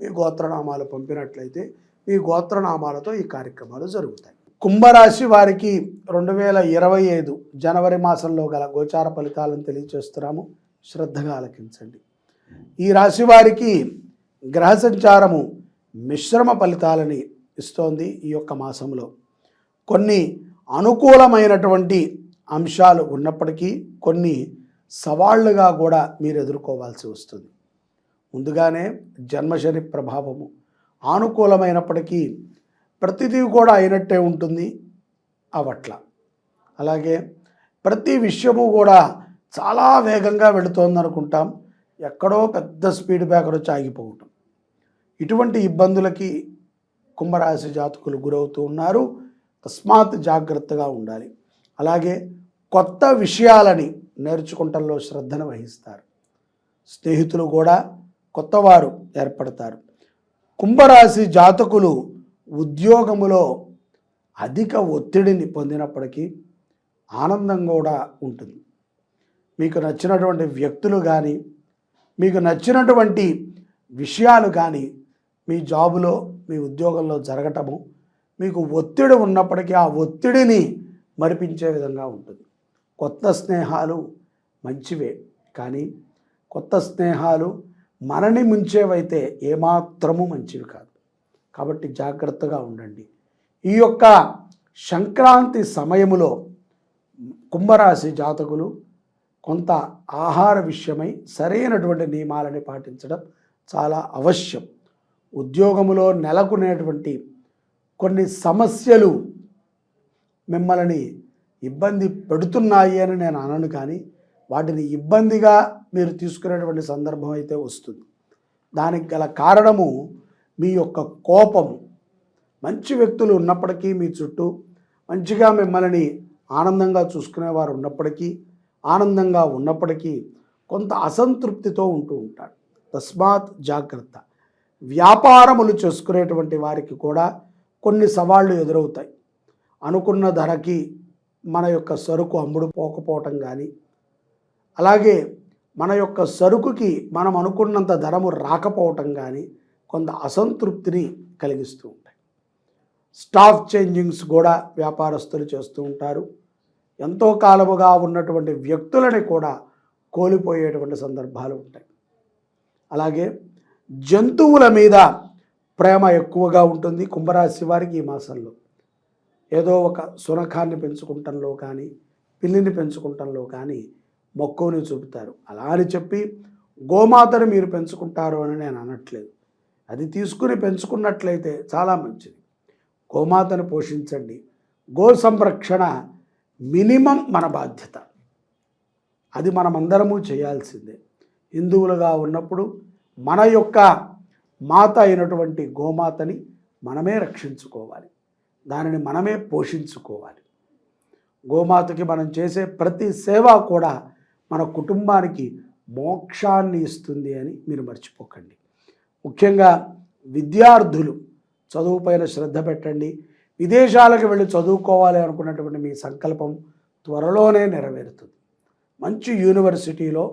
మీ గోత్రనామాలు పంపినట్లయితే మీ గోత్రనామాలతో ఈ కార్యక్రమాలు జరుగుతాయి. కుంభరాశి వారికి రెండు వేల ఇరవై ఐదు జనవరి మాసంలో గల గోచార ఫలితాలను తెలియచేస్తున్నాము. శ్రద్ధగా ఆలకించండి. ఈ రాశి వారికి గ్రహ సంచారము మిశ్రమ ఫలితాలని ఇస్తోంది ఈ యొక్క మాసంలో. కొన్ని అనుకూలమైనటువంటి అంశాలు ఉన్నప్పటికీ కొన్ని సవాళ్ళుగా కూడా మీరు ఎదుర్కోవాల్సి వస్తుంది. ముందుగానే జన్మశని ప్రభావము. అనుకూలమైనప్పటికీ ప్రతిదీ కూడా అయినట్టే ఉంటుంది అవట్ల. అలాగే ప్రతి విషయము కూడా చాలా వేగంగా వెళుతోంది అనుకుంటాం ఎక్కడో పెద్ద స్పీడ్ బ్రేకర్ వచ్చి ఆగిపోవటం. ఇటువంటి ఇబ్బందులకి కుంభరాశి జాతకులు గురవుతూ ఉన్నారు. తస్మాత్ జాగ్రత్తగా ఉండాలి. అలాగే కొత్త విషయాలని నేర్చుకుంటంలో శ్రద్ధను వహిస్తారు. స్నేహితులు కూడా కొత్తవారు ఏర్పడతారు. కుంభరాశి జాతకులు ఉద్యోగములో అధిక ఒత్తిడిని పొందినప్పటికీ ఆనందం కూడా ఉంటుంది. మీకు నచ్చినటువంటి వ్యక్తులు కానీ మీకు నచ్చినటువంటి విషయాలు కానీ మీ జాబులో మీ ఉద్యోగంలో జరగటము మీకు ఒత్తిడి ఉన్నప్పటికీ ఆ ఒత్తిడిని మరిపించే విధంగా ఉంటుంది. కొత్త స్నేహాలు మంచివే కానీ కొత్త స్నేహాలు మనని ముంచేవైతే ఏమాత్రము మంచివి కాదు. కాబట్టి జాగ్రత్తగా ఉండండి. ఈ యొక్క సంక్రాంతి సమయములో కుంభరాశి జాతకులు కొంత ఆహార విషయమై సరైనటువంటి నియమాలని పాటించడం చాలా అవశ్యం. ఉద్యోగములో నెలకొనేటువంటి కొన్ని సమస్యలు మిమ్మల్ని ఇబ్బంది పెడుతున్నాయి అని నేను అనను కానీ వాటిని ఇబ్బందిగా మీరు తీసుకునేటువంటి సందర్భం అయితే వస్తుంది. దానికి గల కారణము మీ యొక్క కోపము. మంచి వ్యక్తులు ఉన్నప్పటికీ మీ చుట్టూ మంచిగా మిమ్మల్ని ఆనందంగా చూసుకునేవారు ఉన్నప్పటికీ ఆనందంగా ఉన్నప్పటికీ కొంత అసంతృప్తితో ఉంటూ ఉంటాడు తస్మాత్ జాగ్రత్త. వ్యాపారములు చేసుకునేటువంటి వారికి కూడా కొన్ని సవాళ్ళు ఎదురవుతాయి. అనుకున్న ధరకి మన యొక్క సరుకు అమ్ముడు పోకపోవటం కానీ అలాగే మన యొక్క సరుకుకి మనం అనుకున్నంత ధరము రాకపోవటం కానీ కొంత అసంతృప్తిని కలిగిస్తూ ఉంటాయి. స్టాఫ్ చేంజింగ్స్ కూడా వ్యాపారస్తులు చేస్తూ ఉంటారు. ఎంతో కాలముగా ఉన్నటువంటి వ్యక్తులని కూడా కోల్పోయేటువంటి సందర్భాలు ఉంటాయి. అలాగే జంతువుల మీద ప్రేమ ఎక్కువగా ఉంటుంది కుంభరాశి వారికి ఈ మాసంలో. ఏదో ఒక సునఖాన్ని పెంచుకుంటంలో కానీ పిల్లిని పెంచుకుంటంలో కానీ మక్కువని చూపుతారు. అలా అని చెప్పి గోమాతను మీరు పెంచుకుంటారు అని నేను అనట్లేదు. అది తీసుకుని పెంచుకున్నట్లయితే చాలా మంచిది. గోమాతను పోషించండి. గో సంరక్షణ మినిమం మన బాధ్యత. అది మనమందరము చేయాల్సిందే. హిందువులుగా ఉన్నప్పుడు మన యొక్క మాత అయినటువంటి గోమాతని మనమే రక్షించుకోవాలి. దానిని మనమే పోషించుకోవాలి. గోమాతకి మనం చేసే ప్రతి సేవ కూడా మన కుటుంబానికి మోక్షాన్ని ఇస్తుంది అని మీరు మర్చిపోకండి. ముఖ్యంగా విద్యార్థులు చదువుపైన శ్రద్ధ పెట్టండి. విదేశాలకు వెళ్ళి చదువుకోవాలి అనుకున్నటువంటి మీ సంకల్పం త్వరలోనే నెరవేరుతుంది. మంచి యూనివర్సిటీలో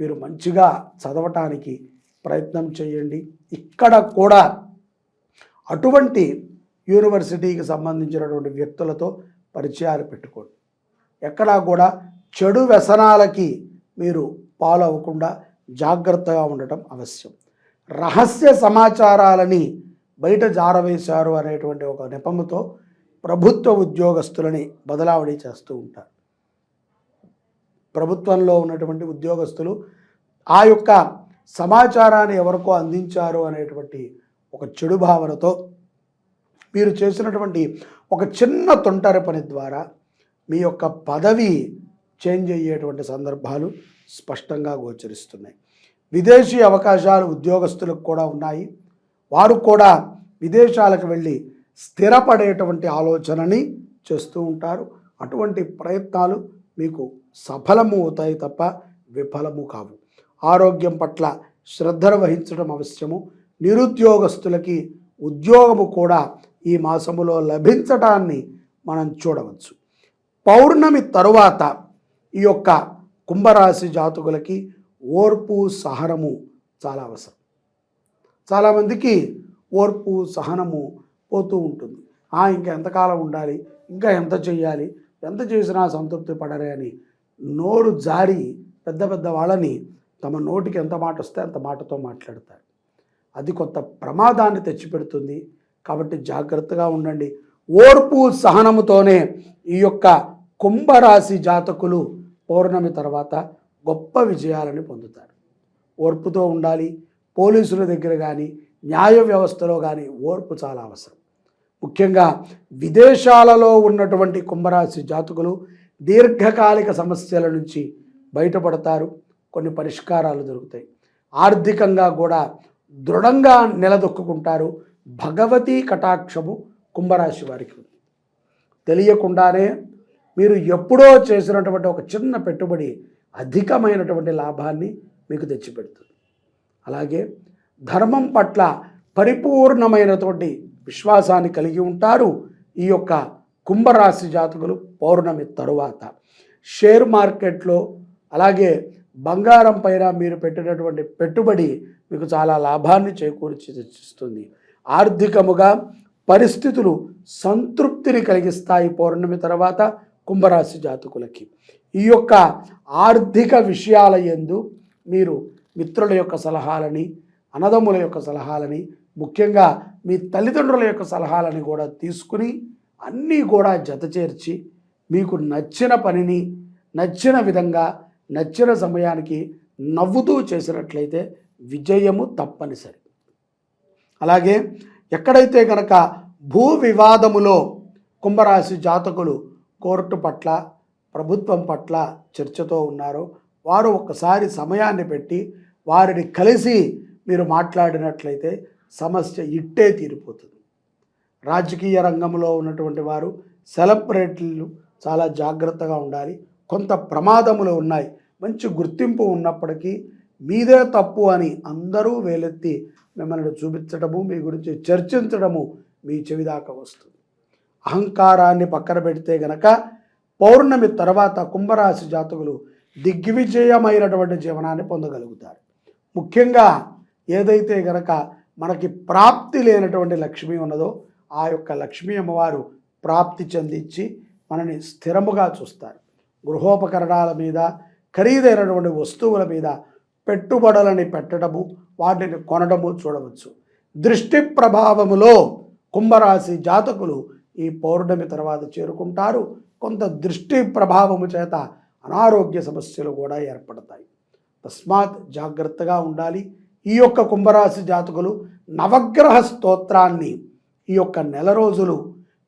మీరు మంచిగా చదవటానికి ప్రయత్నం చేయండి. ఇక్కడ కూడా అటువంటి యూనివర్సిటీకి సంబంధించినటువంటి వ్యక్తులతో పరిచయాలు పెట్టుకోండి. ఎక్కడా కూడా చెడు వ్యసనాలకి మీరు పాలవ్వకుండా జాగ్రత్తగా ఉండటం అవశ్యం. రహస్య సమాచారాలని బయట జారవేశారు అనేటువంటి ఒక నెపముతో ప్రభుత్వ ఉద్యోగస్తులని బదలావడి చేస్తూ ఉంటారు. ప్రభుత్వంలో ఉన్నటువంటి ఉద్యోగస్తులు ఆ యొక్క సమాచారాన్ని ఎవరికో అందించారు అనేటువంటి ఒక చెడు భావనతో మీరు చేసినటువంటి ఒక చిన్న తొంటరి పని ద్వారా మీ యొక్క పదవి చేంజ్ అయ్యేటువంటి సందర్భాలు స్పష్టంగా గోచరిస్తున్నాయి. విదేశీ అవకాశాలు ఉద్యోగస్తులకు కూడా ఉన్నాయి. వారు కూడా విదేశాలకు వెళ్ళి స్థిరపడేటువంటి ఆలోచనని చేస్తూ ఉంటారు. అటువంటి ప్రయత్నాలు మీకు సఫలము అవుతాయి తప్ప విఫలము కావు. ఆరోగ్యం పట్ల శ్రద్ధను వహించడం అవశ్యము. నిరుద్యోగస్తులకి ఉద్యోగము కూడా ఈ మాసములో లభించటాన్ని మనం చూడవచ్చు. పౌర్ణమి తరువాత ఈ యొక్క కుంభరాశి జాతకులకి ఓర్పు సహనము చాలా అవసరం. చాలామందికి ఓర్పు సహనము పోతూ ఉంటుంది. ఆ ఇంకా ఎంతకాలం ఉండాలి? ఇంకా ఎంత చేయాలి ఎంత చేసినా సంతృప్తి పడరే అని నోరు జారి పెద్ద పెద్ద వాళ్ళని తమ నోటికి ఎంత మాట వస్తే అంత మాటతో మాట్లాడతారు. అది కొత్త ప్రమాదాన్ని తెచ్చిపెడుతుంది. కాబట్టి జాగ్రత్తగా ఉండండి. ఓర్పు సహనముతోనే ఈ యొక్క కుంభరాశి జాతకులు పౌర్ణమి తర్వాత గొప్ప విజయాలను పొందుతారు. ఓర్పుతో ఉండాలి పోలీసుల దగ్గర కానీ న్యాయ వ్యవస్థలో కానీ ఓర్పు చాలా అవసరం. ముఖ్యంగా విదేశాలలో ఉన్నటువంటి కుంభరాశి జాతకులు దీర్ఘకాలిక సమస్యల నుంచి బయటపడతారు కొన్ని పరిష్కారాలు దొరుకుతాయి. ఆర్థికంగా కూడా దృఢంగా నిలదొక్కుంటారు భగవతీ కటాక్షము కుంభరాశి వారికి. తెలియకుండానే మీరు ఎప్పుడో చేసినటువంటి ఒక చిన్న పెట్టుబడి అధికమైనటువంటి లాభాన్ని మీకు తెచ్చిపెడుతుంది. అలాగే ధర్మం పట్ల పరిపూర్ణమైనటువంటి విశ్వాసాన్ని కలిగి ఉంటారు ఈ యొక్క కుంభరాశి జాతకులు పౌర్ణమి తరువాత. షేర్ మార్కెట్లో అలాగే బంగారం పైన మీరు పెట్టినటువంటి పెట్టుబడి మీకు చాలా లాభాన్ని చేకూర్చి తెచ్చిస్తుంది. ఆర్థికముగా పరిస్థితులు సంతృప్తిని కలిగిస్తాయి పౌర్ణమి తర్వాత. కుంభరాశి జాతకులకి. ఈ యొక్క ఆర్థిక విషయాల యందు మీరు మిత్రుల యొక్క సలహాలని అన్నదమ్ముల యొక్క సలహాలని ముఖ్యంగా మీ తల్లిదండ్రుల యొక్క సలహాలని కూడా తీసుకుని అన్నీ కూడా జతచేర్చి మీకు నచ్చిన పనిని నచ్చిన విధంగా నచ్చిన సమయానికి నవ్వుతూ చేసినట్లయితే విజయము తప్పనిసరి. అలాగే ఎక్కడైతే కనుక భూ వివాదములో కుంభరాశి జాతకులు కోర్టు పట్ల ప్రభుత్వం పట్ల చర్చతో ఉన్నారు. వారు ఒక్కసారి సమయాన్ని పెట్టి వారిని కలిసి మీరు మాట్లాడినట్లయితే సమస్య ఇట్టే తీరిపోతుంది. రాజకీయ రంగంలో ఉన్నటువంటి వారు సెలబ్రిటీలు చాలా జాగ్రత్తగా ఉండాలి. కొంత ప్రమాదములు ఉన్నాయి. మంచి గుర్తింపు ఉన్నప్పటికీ మీదే తప్పు అని అందరూ వేలెత్తి మిమ్మల్ని చూపించడము మీ గురించి చర్చించడము మీ చెవిదాకా వస్తుంది. అహంకారాన్ని పక్కన పెడితే గనక పౌర్ణమి తర్వాత కుంభరాశి జాతకులు దిగ్విజయమైనటువంటి జీవనాన్ని పొందగలుగుతారు. ముఖ్యంగా ఏదైతే గనక మనకి ప్రాప్తి లేనటువంటి లక్ష్మి ఉన్నదో ఆ యొక్క లక్ష్మీ అమ్మవారు ప్రాప్తి చెందించి మనని స్థిరముగా చూస్తారు. గృహోపకరణాల మీద ఖరీదైనటువంటి వస్తువుల మీద పెట్టుబడులని పెట్టడము వాటిని కొనడము చూడవచ్చు. దృష్టి ప్రభావములో కుంభరాశి జాతకులు ఈ పౌర్ణమి తర్వాత చేరుకుంటారు. కొంత దృష్టి ప్రభావము చేత అనారోగ్య సమస్యలు కూడా ఏర్పడతాయి. తస్మాత్ జాగ్రత్తగా ఉండాలి. ఈ యొక్క కుంభరాశి జాతకులు నవగ్రహ స్తోత్రాన్ని ఈ యొక్క నెల రోజులు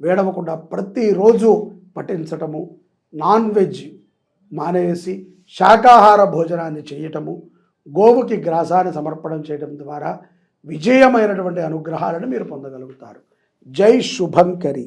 వేడవకుండా ప్రతిరోజు పఠించటము నాన్ వెజ్ మానేసి శాకాహార భోజనాన్ని చేయటము గోవుకి గ్రాసాన్ని సమర్పణం చేయడం ద్వారా విజయమైనటువంటి అనుగ్రహాలను మీరు పొందగలుగుతారు. జై శుభంకరి.